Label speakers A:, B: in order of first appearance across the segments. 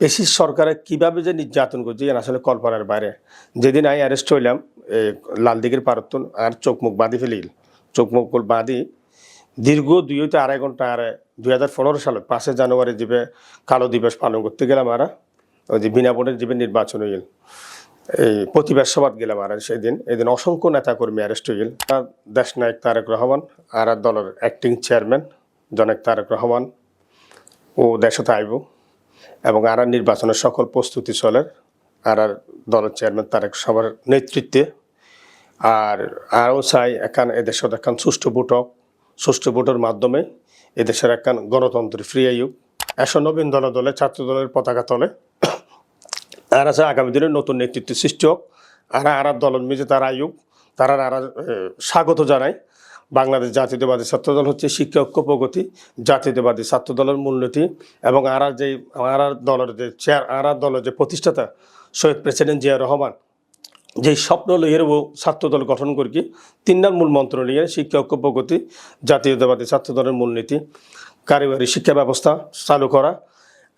A: পেশি সরকারে কীভাবে যে নির্যাতন করছে আসলে কল্পনার বাইরে। যেদিন আমি অ্যারেস্ট হইলাম লালদিঘির পারতন আর চোখ মুখ বাঁধি ফেলিল চোখ মুখ বাঁধি, দীর্ঘ দুই হইতে আড়াই ঘণ্টা আর দুই হাজার পনেরো সালে পাঁচে জানুয়ারি যাবে কালো দিবস পালন করতে গেলাম আর ওই যে বিনা ভোটের যাবে নির্বাচন হইল, এই প্রতিবাদ সভাত গেলাম আর সেদিন। এদিন অসংখ্য নেতাকর্মী অ্যারেস্ট হইল তার দেশ নায়ক তারেক রহমান, আর দলের অ্যাক্টিং চেয়ারম্যান জনক তারেক রহমান, ও দেশতে আইব। এবং আর নির্বাচনের সকল প্রস্তুতি চলে আর আর দলের চেয়ারম্যান তারেক সবার নেতৃত্বে। আর আরও চাই একান এদেশের একান সুষ্ঠু ভোট হোক, সুষ্ঠু ভোটের মাধ্যমে এদেশের একান গণতন্ত্রের ফ্রি আয়ুক এসো নবীন দল দলে, ছাত্র দলের পতাকা তলে। আর আছে আগামী দিনে নতুন নেতৃত্ব সৃষ্টি হোক। আর আর দলের মিজে তারা আয়ুক তারা আর স্বাগত জানায়। বাংলাদেশ জাতীয়তাবাদী ছাত্রদল হচ্ছে শিক্ষা ঐক্য প্রগতি, জাতীয়তাবাদী ছাত্র দলের মূলনীতি এবং আর আর যে আর আর দলের যে চেয়ার আর আর দলের যে প্রতিষ্ঠাতা শহীদ প্রেসিডেন্ট জিয়া রহমান যে স্বপ্ন লইয়ের ও ছাত্র দল গঠন করি তিনটার মূল মন্ত্র নিয়ে শিক্ষা ঐক্য প্রগতি, জাতীয়তাবাদী ছাত্র দলের মূলনীতি, কারিগরি শিক্ষা ব্যবস্থা চালু করা।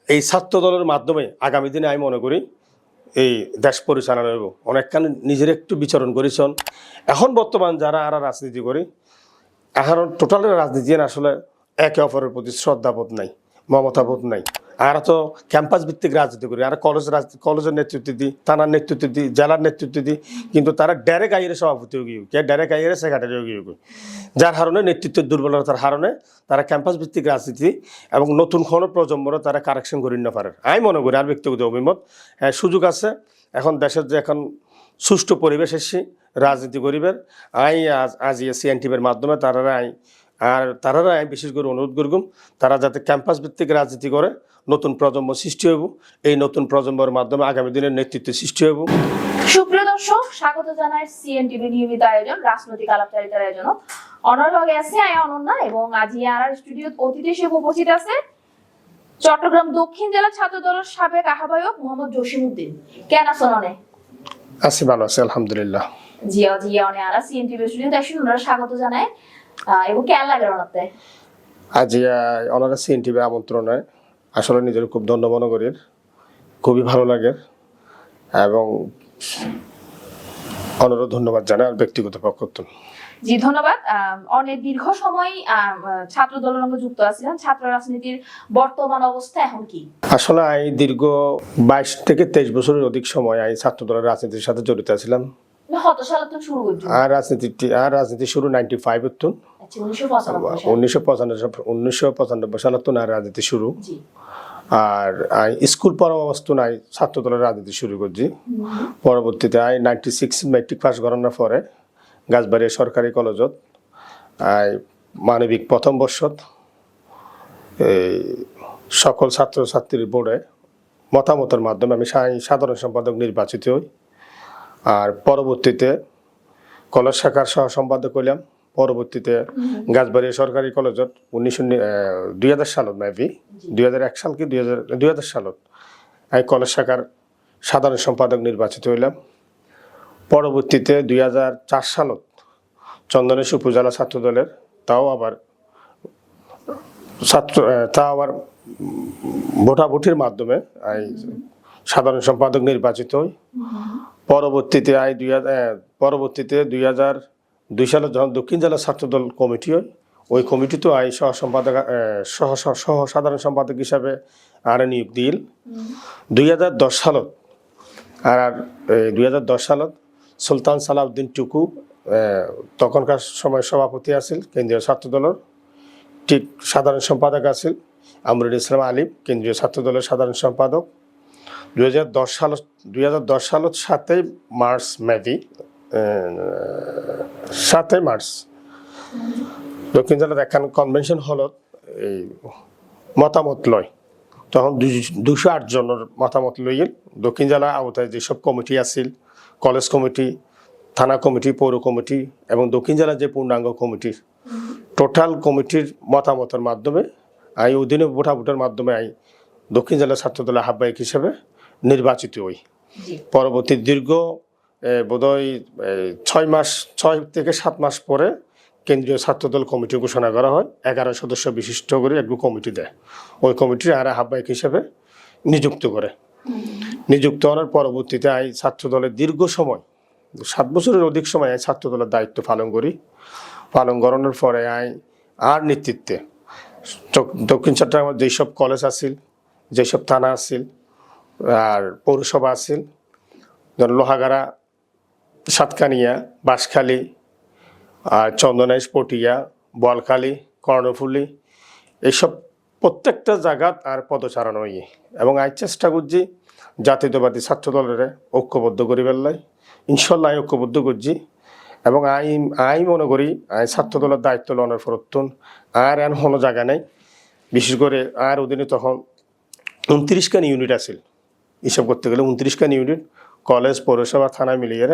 A: এই ছাত্র দলের মাধ্যমে আগামী দিনে আমি মনে করি এই দেশ পরিচালনা অনেকখানি নিজের একটু বিচরণ করেছেন। এখন বর্তমান যারা আর রাজনীতি করি এখন টোটাল রাজনীতি আসলে একে অপরের প্রতি শ্রদ্ধাবোধ নাই, মমতাবোধ নাই। আর তো ক্যাম্পাস ভিত্তিক রাজনীতি করি, আর কলেজ রাজনীতি কলেজের নেতৃত্ব দিই, থানার নেতৃত্ব দিই, জেলার নেতৃত্ব দিই, কিন্তু তারা ডাইরেক্ট আইয়ের সভাপতি গিয়ে কে ডাইরেক্ট আইয়ের সেক্রেটারি গিয়ে যার কারণে নেতৃত্বের দুর্বলতার কারণে তারা ক্যাম্পাস ভিত্তিক রাজনীতি এবং নতুন কোনো প্রজন্মরও তারা কারেকশন করি না পারে। আমি মনে করি, আর ব্যক্তিগত অভিমত সুযোগ আছে। এখন দেশের যে এখন সুষ্ঠু পরিবেশ এসছি রাজনীতি করিবের আই আজ আজ সিএনটিভির মাধ্যমে তারা আই আর তারা আমি বিশেষ করে অনুরোধ করগুম তারা যাতে ক্যাম্পাস ভিত্তিক রাজনীতি করে নতুন প্রজন্ম সৃষ্টি হইব। এই নতুন প্রজন্মের মাধ্যমে আগামী দিনের নেতৃত্ব সৃষ্টি হইব।
B: সুপ্রিয় দর্শক স্বাগত জানাই সিএনটিভি নিয়মিত আয়োজন রাজনৈতিক আলাপচারিতার আয়োজন। অনর লগে আছে আয়া অনন্যা এবং আজ আর স্টুডিও অতিথি হিসেবে উপস্থিত আছে চট্টগ্রাম দক্ষিণ জেলা ছাত্র দলের সাবেক আহ্বায়ক মোহাম্মদ জসিম উদ্দিন কেন আছেন অনে?
A: আছি ভালো আছি আলহামদুলিল্লাহ।
B: জিয়া জিয়া অনে আর সিএনটিভি স্টুডিও দেখুন ওনারা স্বাগত জানায়। এবং কেন লাগে ওনাতে
A: আজ ওনারা সিএনটিভির আমন্ত্রণে। আসলে নিজের খুব ধন্য মনে করি। খুবই ভালো লাগে। এবং ওনারও ধন্যবাদ জানাই আর ব্যক্তিগত পক্ষ থেকে।
B: জি ধন্যবাদ। অনেক দীর্ঘ সময় ছাত্র দলের সঙ্গে যুক্ত আছিলেন ছাত্র রাজনীতির বর্তমান অবস্থা এখন কি?
A: আসলে আমি দীর্ঘ বাইশ থেকে তেইশ বছরের অধিক সময় আমি ছাত্র দলের রাজনীতির সাথে জড়িত ছিলাম আর রাজনীতি আর রাজনীতি শুরু নাইনটি ফাইভ তো।
B: আচ্ছা উনিশশো পঁচানব্বই।
A: উনিশশো রাজনীতি শুরু। আর স্কুল নাই ছাত্র দলের রাজনীতি শুরু করছি। পরবর্তীতে আই নাইনটি সিক্স মেট্রিক পাস করানোর পরে গাছবাড়ি সরকারি কলেজত আই মানবিক প্রথম বর্ষত এই সকল ছাত্রছাত্রীর বোর্ডে মতামতের মাধ্যমে আমি সাধারণ সম্পাদক নির্বাচিত হই। আর পরবর্তীতে কলেজ শাখার সহ সম্পাদক হইলাম। পরবর্তীতে গাছবাড়ি সরকারি কলেজত উনিশশো দুই হাজার সালত মেবি দুই হাজার এক সাল কি দুই হাজার দুই হাজার সালত আমি কলেজ শাখার সাধারণ সম্পাদক নির্বাচিত হইলাম। পরবর্তীতে দুই হাজার চার সালত চন্দনেশ উপজেলা ছাত্র দলের তাও আবার ছাত্র তা আবার ভোটাভুটির মাধ্যমে আমি সাধারণ সম্পাদক নির্বাচিত হই। পরবর্তীতে আই দুই হাজার পরবর্তীতে দুই হাজার দুই সালে যখন দক্ষিণ জেলা ছাত্রদল কমিটি হয় ওই কমিটিতে আই সহ সম্পাদক সহ সহ সহ সাধারণ সম্পাদক হিসাবে আর নিয়োগ দিল। দুই হাজার দশ সালত আর দুই হাজার দশ সালত সুলতান সালাউদ্দিন টুকু তখনকার সময় সভাপতি আছিল কেন্দ্রীয় ছাত্র দলের ঠিক সাধারণ সম্পাদক আছিল আমরুল ইসলাম আলিম কেন্দ্রীয় ছাত্র দলের সাধারণ সম্পাদক। দুই হাজার দশ সাল, দুই হাজার দশ সাতই মার্চ মেবি সাতই মার্চ। দক্ষিণ জেলার একখান কনভেনশন হলত এই মতামত লয়। তখন দুশো আট জনের মতামত লইল দক্ষিণ জেলা আওতায় যেসব কমিটি আছিল, কলেজ কমিটি, থানা কমিটি, পৌর কমিটি এবং দক্ষিণ জেলার যে পূর্ণাঙ্গ কমিটির, টোটাল কমিটির মতামতের মাধ্যমে আই অধীনে ভোটাভুটের মাধ্যমে আই দক্ষিণ জেলা ছাত্রদলের আহ্বায়ক হিসেবে নির্বাচিত হই। পরবর্তী দীর্ঘ বোধহয় ছয় মাস ছয় থেকে সাত মাস পরে কেন্দ্রীয় ছাত্রদল কমিটি ঘোষণা করা হয়। এগারো সদস্য বিশিষ্ট করে একটু কমিটি দেয়। ওই কমিটির আর আহ্বায়ক হিসেবে নিযুক্ত করে। নিযুক্ত হওয়ার পরবর্তীতে আই ছাত্রদলের দীর্ঘ সময় সাত বছরের অধিক সময় আই ছাত্র দলের দায়িত্ব পালন করি। পালন করানোর পরে আই আর নেতৃত্বে দক্ষিণ চট্টগ্রামের যেসব কলেজ আছিল যেসব থানা আছিল আর পৌরসভা আছিল যেমন লোহাগাড়া, সাতকানিয়া, বাঁশখালী, আর চন্দনাইশ পটিয়া বলখালী কর্ণফুলি, এইসব প্রত্যেকটা জায়গাত আর পদচারণ হইয়ে এবং আই চেষ্টা করছি জাতীয়তাবাদী ছাত্র দলের ঐক্যবদ্ধ করি পেলাই ইনশাল্লাহ আই ঐক্যবদ্ধ করছি। এবং আই আই মনে করি আই ছাত্র দলের দায়িত্ব লনের ফরতুন আর এন কোনো জায়গা নেই। বিশেষ করে আর অধীনে তখন উনত্রিশখান ইউনিট আছিল। হিসাব করতে গেলে উনত্রিশখান ইউনিট কলেজ পৌরসভা থানা মিলিয়ে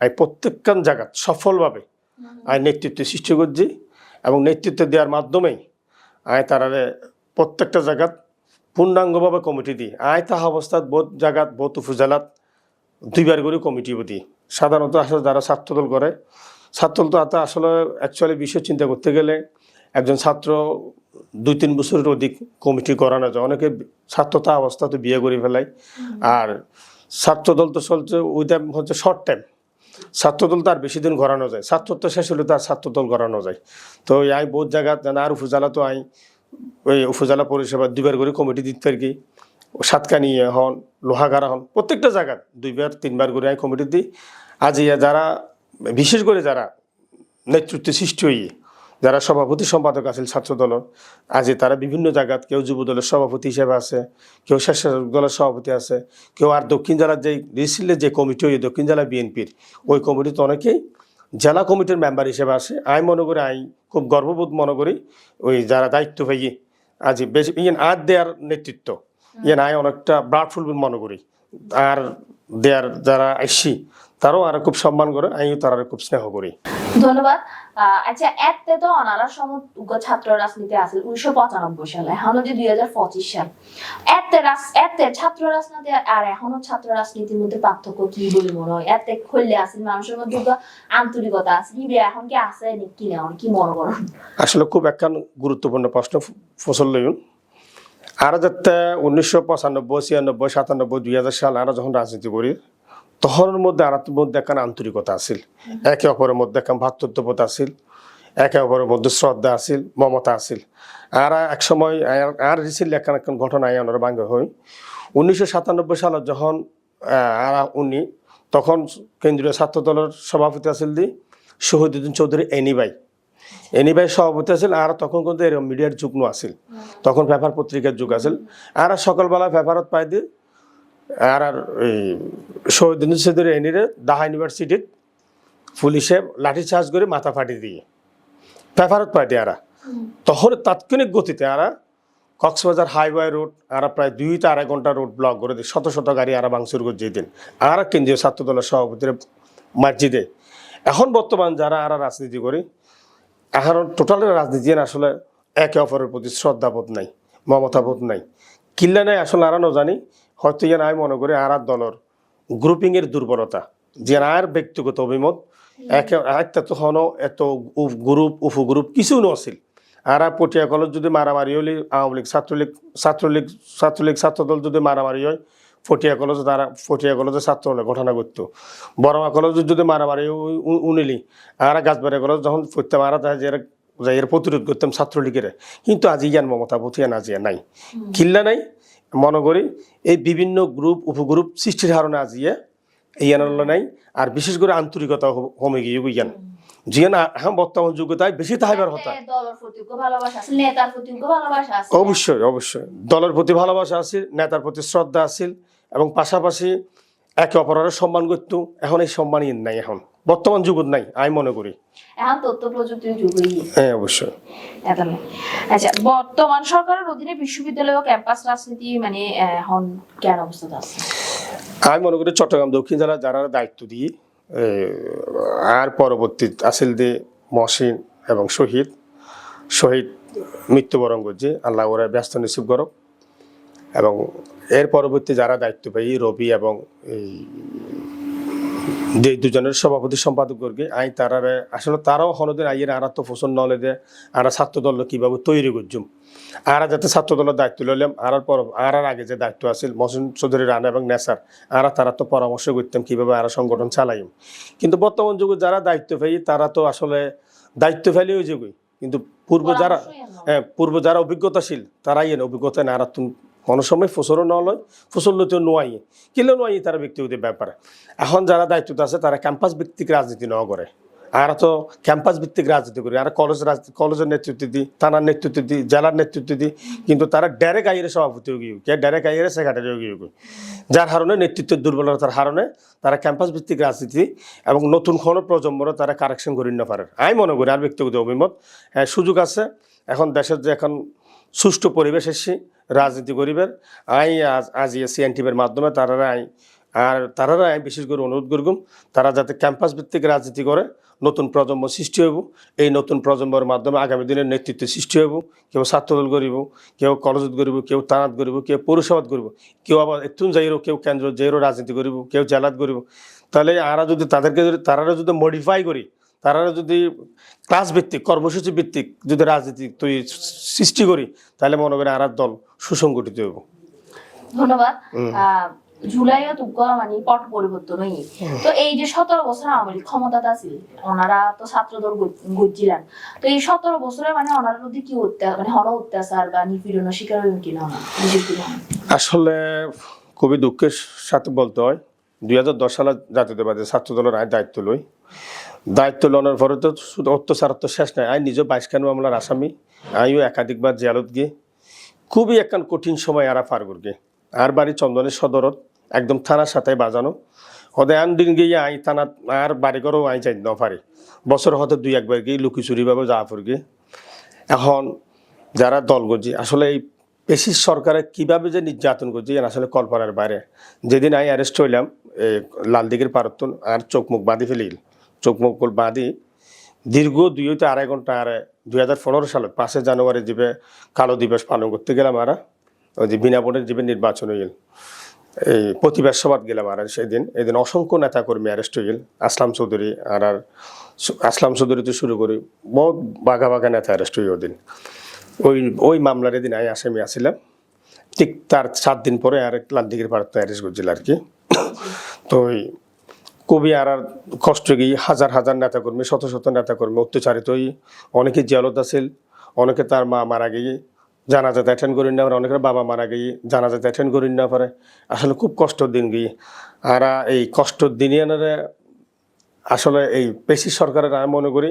A: আই প্রত্যেকখান জায়গাত সফলভাবে আই নেতৃত্ব সৃষ্টি করছি এবং নেতৃত্ব দেওয়ার মাধ্যমেই আয় তারারে প্রত্যেকটা জায়গাত পূর্ণাঙ্গভাবে কমিটি দিই আয় তাহা অবস্থাত বহুত জায়গাত বহুত উপজেলাত দুইবার করে কমিটি দিই সাধারণত আসলে যারা ছাত্রদল করে ছাত্রদল তো আসলে অ্যাকচুয়ালি বিষয় চিন্তা করতে গেলে একজন ছাত্র দুই, তিন বছরের অধিক কমিটি করানো যায়। অনেকে ছাত্রতা অবস্থাতে বিয়ে করে ফেলায়। আর ছাত্রদল তো চলছে, ওই টাইম হচ্ছে শর্ট টাইম ছাত্রদল তো আর বেশি দিন ঘোরানো যায়। ছাত্রত্ব শেষ হলে তো আর ছাত্রদল ঘোরানো যায়। তো আই বহুত জায়গা আর উপজেলা তো আই ওই উপজেলা পরিষেবা দুইবার করে কমিটি দিতে পারি সাতকানি হন, লোহাগাড়া হন, প্রত্যেকটা জায়গা দুইবার, তিনবার করে আই কমিটি দিই। আজ যারা, বিশেষ করে যারা নেতৃত্বে সৃষ্টি হইয়ে যারা সভাপতি সম্পাদক আছিল ছাত্র দলের আজি তারা বিভিন্ন জায়গাত কেউ যুব দলের সভাপতি হিসেবে আছে, কেউ স্বেচ্ছাসেবক দলের সভাপতি আছে, কেউ আর দক্ষিণ জেলার যে রিসিলের যে কমিটি ওই দক্ষিণ জেলা বিএনপির, ওই কমিটিতে অনেকেই জেলা কমিটির মেম্বার হিসেবে আসে। আমি মনে করি আমি খুব গর্ববোধ মনে করি, ওই যারা দায়িত্ব পাইয়ে আজি বেশি ইয়েন আর দেয়ার নেতৃত্ব, ইয়েন আয় অনেকটা ব্রাডফুল মনে করি। আর দেয়ার যারা আইসি তারাও আর খুব সম্মান করে আমিও তারা খুব স্নেহ করি।
B: ধন্যবাদ। আচ্ছা এতে তো অনারা সমগ্র ছাত্র রাজনীতি আছে উনিশশো পঁচানব্বই সালে এখনও যে দুই হাজার পঁচিশ সাল। এতে এতে ছাত্র রাজনীতি আর এখনও ছাত্র রাজনীতির মধ্যে পার্থক্য কি বলে মনে হয়? এতে খুললে আছে মানুষের মধ্যে তো আন্তরিকতা আছে কি এখন কি আছে নাকি না কি মনে করেন?
A: আসলে খুব একখান গুরুত্বপূর্ণ প্রশ্ন ফসল লইন আর যাতে উনিশশো পঁচানব্বই ছিয়ানব্বই সাতানব্বই দুই হাজার সাল আর যখন রাজনীতি করি তখন মধ্যে আর মধ্যে একখান আন্তরিকতা আছিল। একে অপরের মধ্যে একখান ভাতৃত্ববোধ আছিল, একে অপরের মধ্যে শ্রদ্ধা আছিল, মমতা আছিল। আর এক সময় আর- রিসিল একখান একখান ঘটনা আইনের বাঙ্গ হই। উনিশশো সাতানব্বই সালত যখন আর উনি, তখন কেন্দ্রীয় ছাত্র দলের সভাপতি আছিল দি শহীদুদ্দিন চৌধুরী এনিবাই। এনিবাই সভাপতি আছিল, আর তখন কিন্তু এরকম মিডিয়ার যুগ নো আছিল। তখন পেপার পত্রিকার যুগ আছিল। আর সকালবেলা পেপারত পাই দি আর আর এই শহীদুদ্দিন চৌধুরী এনিরে দাহা ইউনিভার্সিটিত পুলিশে লাঠি চার্জ করে মাথা ফাটি দিয়ে। পেপারত পাই দিয়ে আরা তখন তাৎক্ষণিক গতিতে আরা কক্সবাজার হাইওয়ে রোড আর প্রায় দুই তে আড়াই ঘণ্টা রোড ব্লক করে দিই শত শত গাড়ি আর ভাঙচুর করে দিন। আর কেন্দ্রীয় ছাত্র দলের সভাপতির মসজিদে এখন বর্তমান যারা আর রাজনীতি করে, এখন টোটাল রাজনীতি আসলে একে অপরের প্রতি শ্রদ্ধাবোধ নাই, মমতাবোধ নাই। কিল্লা নাই, আসলে আর জানি। হয়তো ইয়ান আমি মনে করি আর দলের গ্রুপিংয়ের দুর্বলতা। যে আর ব্যক্তিগত অভিমত একে একটা তো হন এত গ্রুপ উপগ্রুপ কিছু নছিল। আর পটিয়া কলেজ যদি মারামারি হলে আওয়ামী লীগ ছাত্রলীগ ছাত্রলীগ ছাত্রলীগ ছাত্রদল যদি মারামারি হয় ফটিয়া কলেজে তারা ফটিয়া কলেজে ছাত্র হলে ঘটনা করতো বড়মা কলেজে যদি মারামারি উনিলি আর গাছবাড়ি কলেজ যখন ফটতে মারা যায় যে এরা- প্রতিরোধ করতাম ছাত্রলীগের। কিন্তু আজি ইয়ান মমতা ভুতিয়ান আজি নাই। কিল্লা নাই মনে করি এই বিভিন্ন গ্রুপ উপগ্রুপ সৃষ্টির হারণে আজিয়ে ইয়ান নাই আর বিশেষ করে আন্তরিকতা কমে গিয়ে ইয়ান। জিয়ান এখন বর্তমান যোগ্যতায় বেশি তাহাইবার হতা
B: আছে আছে।
A: অবশ্যই অবশ্যই। দলের প্রতি ভালোবাসা আছিল নেতার প্রতি শ্রদ্ধা আছিল এবং পাশাপাশি একে অপরের সম্মান করতো এখন এই সম্মানই নাই এখন। বর্তমান যুগত নাই আমি মনে করি।
B: এখন তথ্য প্রযুক্তির যুগই।
A: হ্যাঁ অবশ্যই।
B: আচ্ছা বর্তমান সরকারের অধীনে বিশ্ববিদ্যালয় ও ক্যাম্পাস রাজনীতি মানে এখন কেন অবস্থাতে আছে?
A: আমি মনে করি চট্টগ্রাম দক্ষিণ জেলা যারা দায়িত্ব দিয়ে আর পরবর্তী আসিল দে মহসিন এবং শহীদ। শহীদ মৃত্যুবরণ করছে আল্লাহ ওরা ব্যস্ত নিশ্চিত করক। এবং এর পরবর্তী যারা দায়িত্ব পাই রবি এবং এই যে দুজনের সভাপতি সম্পাদক করবে আই তারারে আসলে তারাও হনদিন আইয়ের আরা তো ফসল নলে দে আরা ছাত্র দল কীভাবে তৈরি করছুম। আরা যাতে ছাত্র দলের দায়িত্ব লইলাম আরার পর আরার আগে যে দায়িত্ব আছিল মহসিন চৌধুরী রানা এবং নেসার আরা তারা তো পরামর্শ করতাম কীভাবে আরা সংগঠন চালাইম। কিন্তু বর্তমান যুগে যারা দায়িত্ব পাই তারা তো আসলে দায়িত্ব ফেলে ওই যুগে কিন্তু পূর্ব যারা হ্যাঁ পূর্ব যারা অভিজ্ঞতাশীল তারাই এনে অভিজ্ঞতা না আর কোনো সময় ফসলও ন লয় ফসল লইতেও নোয়াই। কিলো নোয়াই তারা ব্যক্তিগত ব্যাপারে। এখন যারা দায়িত্বতে আছে, তারা ক্যাম্পাস ভিত্তিক রাজনীতি ন করে। আর তো ক্যাম্পাস ভিত্তিক রাজনীতি করি। আর কলেজ রাজনীতি কলেজের নেতৃত্ব দিই, থানার নেতৃত্ব দিই, জেলার নেতৃত্ব দিই। কিন্তু তারা ডাইরেক্ট আইয়ের সভাপতি গিয়ে, কে ডাইরেক্ট আইয়ের সেক্রেটারি গিয়ে। যার কারণে নেতৃত্বের দুর্বলতার কারণে তারা ক্যাম্পাস ভিত্তিক রাজনীতি এবং নতুন কোনো প্রজন্মরও তারা কারেকশন করি না পারে। আমি মনে করি, আর ব্যক্তিগত অভিমত সুযোগ আছে। এখন দেশের যে এখন সুষ্ঠু পরিবেশ এসে রাজনীতি করিবের আই আজ আজ সিএনটিভির মাধ্যমে তারা আই, আর তারা আমি বিশেষ করে অনুরোধ করগুম তারা যাতে ক্যাম্পাস ভিত্তিক রাজনীতি করে, নতুন প্রজন্ম সৃষ্টি হইব, এই নতুন প্রজন্মের মাধ্যমে আগামী দিনের নেতৃত্ব সৃষ্টি হইব, কেউ ছাত্রদল করিব কেউ কলেজত করিব কেউ তানাত করিব কেউ পৌরসভাত করিব কেউ আবার এতুন যাইরো, কেউ কেন্দ্র যাইরো রাজনীতি করিব কেউ জেলাত করিব তাহলে আরা যদি তাদেরকে যদি তারা যদি মডিফাই করি তারা যদি ক্লাস ভিত্তিক কর্মসূচি ভিত্তিক যদি রাজনীতি তৈরি সৃষ্টি করি তাহলে মনে করেন আর দল সুসংগঠিত হইব।
B: ধন্যবাদ। মানে পট পরিবর্তন হই তো এই যে সতেরো বছর আওয়ামী ওনারা তো ছাত্রদল তো এই সতেরো বছরে মানে ওনার মধ্যে কি মানে হন অত্যাচার বা নিপীড়নের শিকার কিনা করে?
A: আসলে খুবই দুঃখের সাথে বলতে হয় দুই হাজার দশ সালে জাতীয়তাবাদী ছাত্র দলের আয় দায়িত্ব লই। দায়িত্ব লওয়ার পরে তো শুধু অত্যাচার তো শেষ নাই। আই নিজে বাইশখান মামলার আসামি। আইও একাধিকবার জেলত গিয়ে খুবই একখান কঠিন সময় আরা পার করগে আর বাড়ি চন্দনের সদরত, একদম থানার সাথে বাজানো। হদে আন দিন গিয়ে আই থানা আর বাড়ি করেও আই যাই ন পারি। বছর হতে দুই একবার গিয়ে লুকি চুরিভাবে যাওয়া পড়গে এখন যারা দল গজি, আসলে এই পেশিস সরকারে কীভাবে যে নির্যাতন করছে আসলে কল্পনার বাইরে। যেদিন আমি অ্যারেস্ট হইলাম এই লালদিঘির পারতন আর চোখ মুখ বাঁধি ফেলিল। চোখ মুখ বাঁধি দীর্ঘ দুই হইতে আড়াই ঘণ্টা আর দুই হাজার পনেরো সালে পাঁচে জানুয়ারি যাবে কালো দিবস পালন করতে গেলাম আর। ওই যে বিনা ভোটের যাবে নির্বাচন হইল। এই প্রতিবাদ সভাত গেলাম আর সেদিন। এদিন অসংখ্য নেতাকর্মী অ্যারেস্ট হইল। আসলাম চৌধুরী আর আর আসলাম চৌধুরী তো শুরু করি। বহুত বাঘা বাঘা নেতা অ্যারেস্ট হই ওদিন। ওই ওই মামলার এদিন আমি আসামি আসছিলাম ঠিক তার সাত দিন পরে আর লালদিঘির ভারত অ্যারেস্ট করছিল আর কি। তো ওই কবি আর আর কষ্ট গিয়ে হাজার হাজার নেতাকর্মী শত শত নেতাকর্মী অত্যাচারিত হই। অনেকে জেলত আছিল অনেকে তার মা মারা গিয়ে জানাজাতে অ্যাটেন্ড করি না পারে অনেকের বাবা মারা গিয়ে জানাজাতে অ্যাটেন্ড করি না পারে। আসলে খুব কষ্টর দিন গিয়ে। আর এই কষ্টর এনারে আসলে এই পেশি সরকারের আমি মনে করি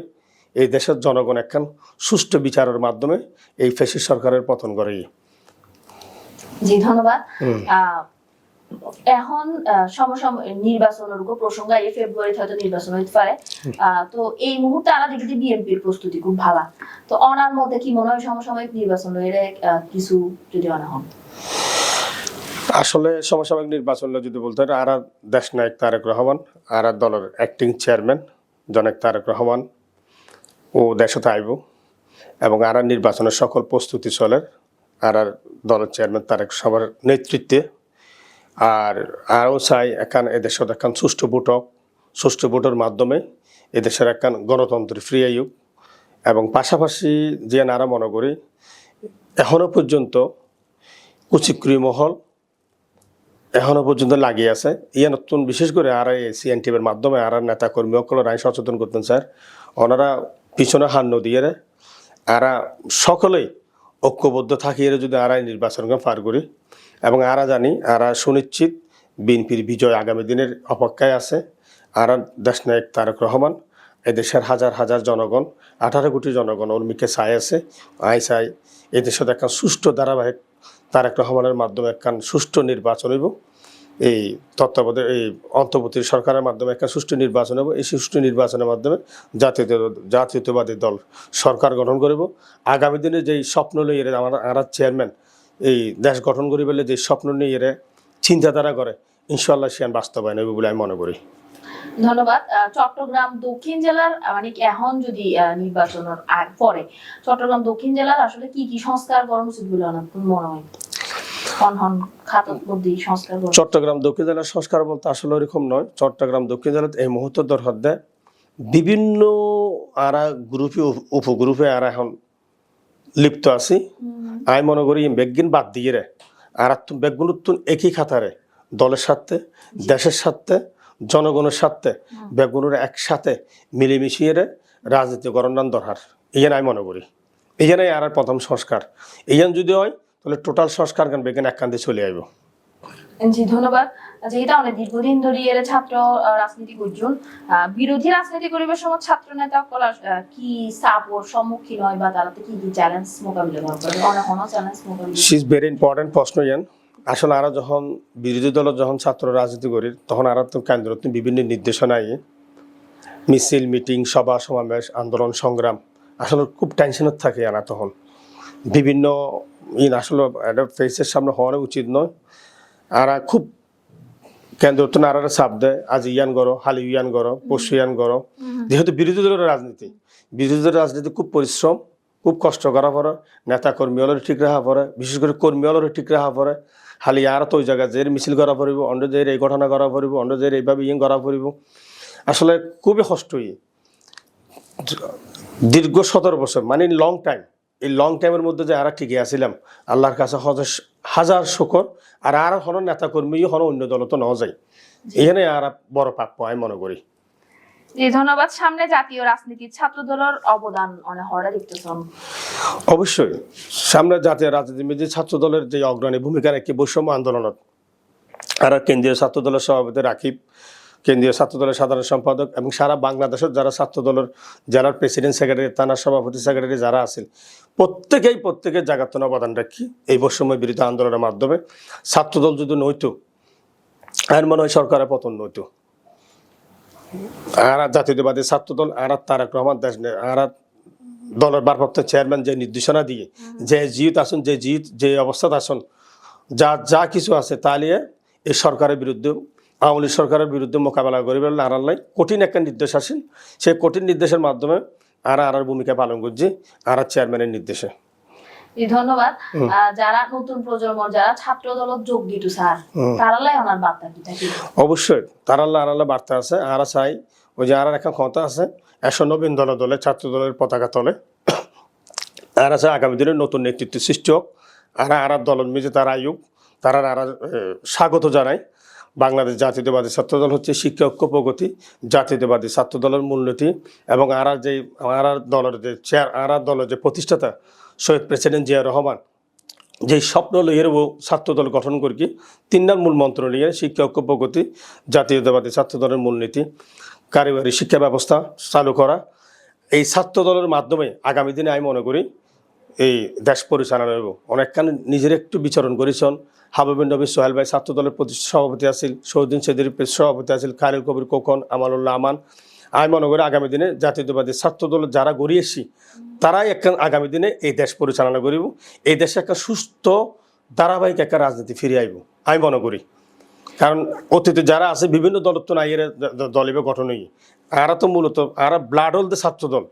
A: এই দেশের জনগণ একখান সুষ্ঠু বিচারের মাধ্যমে এই পেশি সরকারের পতন করে
B: জি ধন্যবাদ। এখন আহ, সমসাময়িক নির্বাচনের উপর প্রসঙ্গ এই ফেব্রুয়ারিতে হয়তো নির্বাচন হইতে পারে। তো এই মুহূর্তে আমরা দেখি বিএনপির প্রস্তুতি খুব ভালো। তো অনার মধ্যে কি মনে হয় সমসাময়িক নির্বাচন হইলে কিছু যদি অনা হন
A: আসলে সমসাময়িক নির্বাচন যদি বলতে হয় আর দেশ নায়ক তারেক রহমান আর আর দলের অ্যাক্টিং চেয়ারম্যান জনক তারেক রহমান ও দেশতে আইব। এবং আর আর নির্বাচনের সকল প্রস্তুতি চলে আর আর দলের চেয়ারম্যান তারেক সবার নেতৃত্বে আর আরও চাই একান এদেশত একান সুষ্ঠু ভোট হোক সুষ্ঠু ভোটের মাধ্যমে এদেশের একান গণতন্ত্রের ফ্রি আইব এবং পাশাপাশি যে নারা মনে করি এখনও পর্যন্ত কুচিক্রি মহল এখনও পর্যন্ত লাগিয়ে আছে। ইয়ে নতুন বিশেষ করে আর এই সিএনটিভির মাধ্যমে আর নেতা কর্মী সকলের আইন সচেতন করতেন স্যার। ওনারা পিছনে হান নদীয়ে আরা সকলেই ঐক্যবদ্ধ থাকিয়ে যদি আর নির্বাচনকে পার করি। এবং আরা জানি, আরা সুনিশ্চিত বিএনপির বিজয় আগামী দিনের অপেক্ষায় আছে। আর দেশ নায়ক তারেক রহমান, এদেশের হাজার হাজার জনগণ, আঠারো কোটি জনগণ উর্মিকে চাই আছে। আই চাই এদেশত একটা সুষ্ঠু ধারাবাহিক তারেক রহমানের মাধ্যমে একখান সুষ্ঠু নির্বাচন হইব। এই তত্ত্বাবধায়ক, এই অন্তর্বর্তী সরকারের মাধ্যমে একটা সুষ্ঠু নির্বাচন হবে এই সুষ্ঠু নির্বাচনের মাধ্যমে জাতীয় জাতীয়তাবাদী দল সরকার গঠন করব। আগামী দিনে যেই স্বপ্ন এরা আমার আর চেয়ারম্যান এই দেশ গঠন করি বলে যে স্বপ্ন নিয়ে এরা চিন্তাধারা করে ইনশাল্লাহ সে বাস্তবায়ন হবে বলে আমি মনে করি।
B: ধন্যবাদ। চট্টগ্রাম দক্ষিণ জেলার মানে এখন যদি নির্বাচনের আগ পরে চট্টগ্রাম দক্ষিণ জেলার আসলে কি কি সংস্কার করা উচিত বলে মনে হয়।
A: চট্টগ্রাম দক্ষিণ জেলার সংস্কার বলতে আসলে ওরকম নয়। চট্টগ্রাম দক্ষিণ জেলার এই মুহূর্তে দরহদ্দে বিভিন্ন আরা গ্রুপে উপগ্রুপে আর এখন লিপ্ত আছি। আমি মনে করি বেগিন বাদ দিয়ে রে। আর বেগুন উত্তুন একই খাতারে। দলের স্বার্থে, দেশের স্বার্থে, জনগণের স্বার্থে। বেগুনের একসাথে মিলেমিশিয়ে রে রাজনীতি করণান দরকার ইয়েন আমি মনে করি। ইয়েন আর প্রথম সংস্কার। ইয়েন যদি হয়, তাহলে টোটাল সংস্কার গান বেগিন এককান্তে চলে আইব।
B: জি, ধন্যবাদ। যেটা দীর্ঘদিন ধরে এর ছাত্র রাজনীতি বিরোধী রাজনীতি করিবার সময় ছাত্র নেতা কি সম্মুখীন হয় বা তারাতে কি কি চ্যালেঞ্জ মোকাবিলা করে অনেক অনেক চ্যালেঞ্জ মোকাবিলা
A: ভেরি ইম্পর্টেন্ট প্রশ্ন আসলে আরা যখন বিরোধী দল যখন ছাত্র রাজনীতি করি, তখন আরা তো কেন্দ্র বিভিন্ন নির্দেশনায় মিছিল, মিটিং, সভা, সমাবেশ, আন্দোলন, সংগ্রাম, আসলে খুব টেনশনত থাকে আনা তখন। বিভিন্ন ইন আসলে ফেসের সামনে হওয়ার উচিত নয়। আর খুব কেন্দ্র তো নারার চাপ দেয় আজ ইয়ান করো হালি ইয়ান করো পরশু ইয়ান করো যেহেতু বিরোধী দলের রাজনীতি বিরোধী দলের রাজনীতি খুব পরিশ্রম খুব কষ্ট করা পড়ে নেতা কর্মী হলের ঠিক রাখা পড়ে বিশেষ করে কর্মী হলের ঠিক রাখা পড়ে খালি আর তো ওই জায়গায় যে মিছিল করা পড়িব অন্য যে এই ঘটনা করা পড়িব অন্য যে এইভাবে ইয়ে করা পড়িব। আসলে খুবই কষ্টই। দীর্ঘ সতেরো বছর মানে লং টাইম এই লং টাইমের মধ্যে যে আর ঠিকই আসিলাম আল্লাহর কাছে হাজার শুকর আর আর হন নেতা কর্মী হন অন্য দল তো নেওয়া যায়। এখানে আর বড় প্রাপ্য আমি মনে করি।
B: জি ধন্যবাদ। সামনে জাতীয় রাজনীতির ছাত্র দলের অবদান অনেক হরা দেখতেছেন
A: অবশ্যই। সামনে জাতীয় রাজনীতিবিদ ছাত্র দলের যে অগ্রণী ভূমিকা রাখি বৈষম্য আন্দোলনত আর কেন্দ্রীয় ছাত্র দলের সভাপতি রাকিব কেন্দ্রীয় ছাত্র দলের সাধারণ সম্পাদক এবং সারা বাংলাদেশের যারা ছাত্র দলের জেলার প্রেসিডেন্ট সেক্রেটারি থানার সভাপতি সেক্রেটারি যারা আছেন, প্রত্যেকেই প্রত্যেকের জাগাতন অবদান রাখি এই বৈষম্য বিরোধী আন্দোলনের মাধ্যমে ছাত্রদল যদি নইতো আর মনে হয় সরকারের পতন নইতো আর জাতীয়তাবাদী ছাত্রদল, আর তারেক রহমান দেশ আর দলের ভারপ্রাপ্ত চেয়ারম্যান যে নির্দেশনা দিয়ে, যে জিত আসুন, যে জিত, যে অবস্থাতে আসুন, যা যা কিছু আছে তা নিয়ে এই সরকারের বিরুদ্ধে আওয়ামী লীগ সরকারের বিরুদ্ধে মোকাবেলা করিবার নাই কঠিন একটা নির্দেশ আসেন। সেই কঠিন নির্দেশের মাধ্যমে আর আর ভূমিকা পালন করছি আর চেয়ারম্যানের নির্দেশে।
B: ধন্যবাদ। যারা নতুন প্রজন্ম যারা ছাত্র দল যোগ দিত স্যার তারালাই ওনার বার্তা কি
A: অবশ্যই আছে। আর চাই ওই যে আর একটা ক্ষমতা আছে একশো নবীন দল দলে ছাত্র দলের পতাকা তলে। আর আছে আগামী দিনে নতুন নেতৃত্ব সৃষ্টি হোক। আর আর দলের মিজে তারা আয়ুক তারা আর স্বাগত জানায়। বাংলাদেশ জাতীয়তাবাদী ছাত্রদল হচ্ছে শিক্ষা ঐক্য প্রগতি জাতীয়তাবাদী ছাত্রদলের মূলনীতি এবং আর যে আর আর দলের যে চেয়ার আর আর দলের যে প্রতিষ্ঠাতা শহীদ প্রেসিডেন্ট জিয়া রহমান যে স্বপ্ন লইয়ে ও ছাত্রদল গঠন করি তিন তিনটার মূল মন্ত্র নিয়ে শিক্ষা ঐক্য প্রগতি জাতীয়তাবাদী ছাত্রদলের মূলনীতি, কারিগরি শিক্ষা ব্যবস্থা চালু করা। এই ছাত্রদলের মাধ্যমে আগামী দিনে আমি মনে করি এই দেশ পরিচালনা হইব। অনেকখান নিজের একটু বিচরণ করেছেন। হাবিবুল নবী সোহেল ভাই ছাত্র দলের প্রতিষ্ঠা সভাপতি আছিল সৌদিন সেদির সভাপতি আছিল খালিল কবির কোকন আমানুল্লাহ আমান। আমি মনে করি আগামী দিনে জাতীয়তাবাদী ছাত্র দল যারা গড়িয়েছি, তারাই একখান আগামী দিনে এই দেশ পরিচালনা করিব। এই দেশে একটা সুস্থ, ধারাবাহিক একটা রাজনীতি ফিরে আইব, আমি মনে করি। কারণ অতীতে যারা আছে, বিভিন্ন দলত্ব নাই এর দলিবে গঠন হই আরা তো মূলত আরা ব্লাড হল ছাত্র দল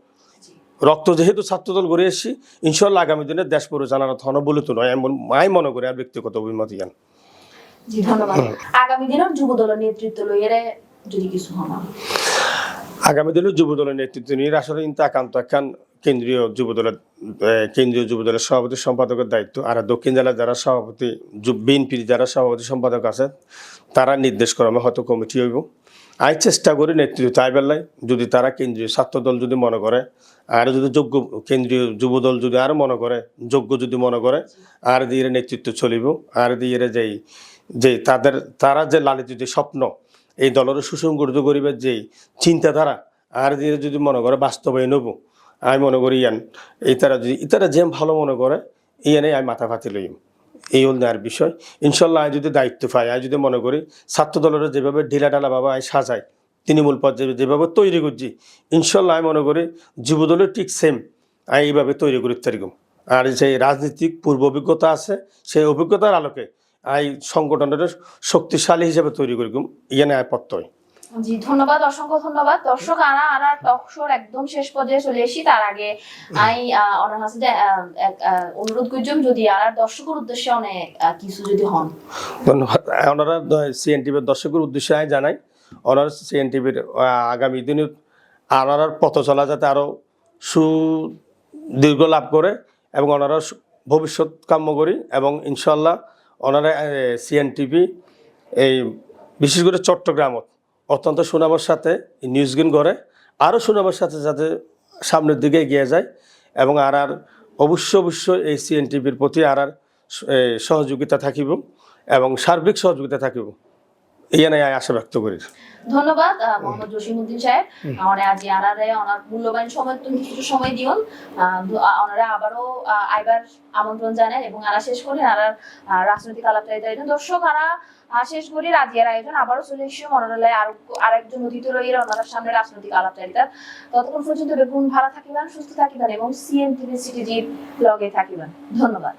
A: রক্ত যেহেতু ছাত্রদল গড়ে এসেছি ইনশাল্লাহ আগামী দিনে দেশ পরিচালনা ধন বলে তো নয় এমন আমি মনে করি আর ব্যক্তিগত অভিমত ইয়ান।
B: জি ধন্যবাদ। আগামী দিনের যুব দলের নেতৃত্ব লইয়ে যদি কিছু হন
A: আগামী দিনে যুব দলের নেতৃত্ব নিয়ে আসলে কিন্তু একান্ত একখান কেন্দ্রীয় যুব দলের কেন্দ্রীয় যুব দলের সভাপতি সম্পাদকের দায়িত্ব আর দক্ষিণ জেলার যারা সভাপতি বিএনপির যারা সভাপতি সম্পাদক আছে তারা নির্দেশ ক্রমে হয়তো কমিটি হইব। আই চেষ্টা করি নেতৃত্ব তাই বেলায়, যদি তারা কেন্দ্রীয় ছাত্র দল যদি মনে করে, আর যদি যোগ্য কেন্দ্রীয় যুব দল যদি আর মনে করে, যোগ্য যদি মনে করে, আর দিয়ে নেতৃত্ব চলিব, আর দিয়ে যেই, যে তাদের, তারা যে লালিত যে স্বপ্ন, এই দলের সুসংগঠিত করিবার যে চিন্তাধারা, আর দিয়ে যদি মনে করে বাস্তবায়ন হব। আমি মনে করি ইয়ান, এই তারা যদি ইতারা যে ভালো মনে করে ইয়ানে আমি মাথা ফাতি লইম। এই হল নেওয়ার বিষয়। ইনশাল্লাহ যদি দায়িত্ব পাই আমি যদি মনে করি ছাত্র দলের যেভাবে ঢিলা ঢালা বাবা আমি সাজাই তৃণমূল পর্যায়ে যেভাবে তৈরি করছি, ইনশাল্লাহ মনে করি যুবদলের ঠিক সেম আমি এইভাবে তৈরি করি তারিখম আর যে রাজনীতিক পূর্ব অভিজ্ঞতা আছে, সেই অভিজ্ঞতার আলোকে আই সংগঠনের শক্তিশালী হিসেবে তৈরি করি ইয়ানে আয় প্রত্যয়
B: জি ধন্যবাদ অসংখ্য ধন্যবাদ। দর্শক আরা আরা টক শোর একদম শেষ পর্যায়ে চলে এসি তার আগে আই অনার হাসে যে, আহ, এক, আহ, অনুরোধ করছিলাম যদি আর দর্শকের উদ্দেশ্যে অনেক কিছু যদি হন।
A: ধন্যবাদ। ওনারা সিএনটিভির দর্শকের উদ্দেশ্যে আমি জানাই ওনার সিএনটিভির আগামী দিনে ওনার পথ চলা যাতে আরও সুদীর্ঘ লাভ করে এবং ওনারা ভবিষ্যৎ কাম্য করি এবং ইনশাল্লাহ ওনারা সিএনটিভি এই বিশেষ করে চট্টগ্রামত অত্যন্ত সুনামের সাথে নিউজগিন করে আরও সুনামের সাথে যাতে সামনের দিকে এগিয়ে যায় এবং আর আর অবশ্য অবশ্যই এই সিএনটিভির প্রতি আর আর সহযোগিতা থাকিব এবং সার্বিক সহযোগিতা থাকিব। আমি আশা ব্যক্ত করি।
B: ধন্যবাদ মোহাম্মদ জসিমউদ্দিন সাহেব। আজ আনারে ওনার মূল্যবান সময় তুমি কিছু সময় দিও ওনারা আবারও আইবার আমন্ত্রণ জানেন এবং আরা শেষ করি আরার আহ, রাজনৈতিক আলাপচারিতা। দর্শক আরা শেষ করি, রাজিয়ার আয়োজন আবারও চলে এসে মনোনলায় আর আরেকজন অতিথি রইল ওনার সামনে রাজনৈতিক আলাপচারিতা ততক্ষণ পর্যন্ত বেগুন ভালো থাকিবেন, সুস্থ থাকিবেন এবং সিএন টিভি সিটি জি ব্লগে থাকিবেন। ধন্যবাদ।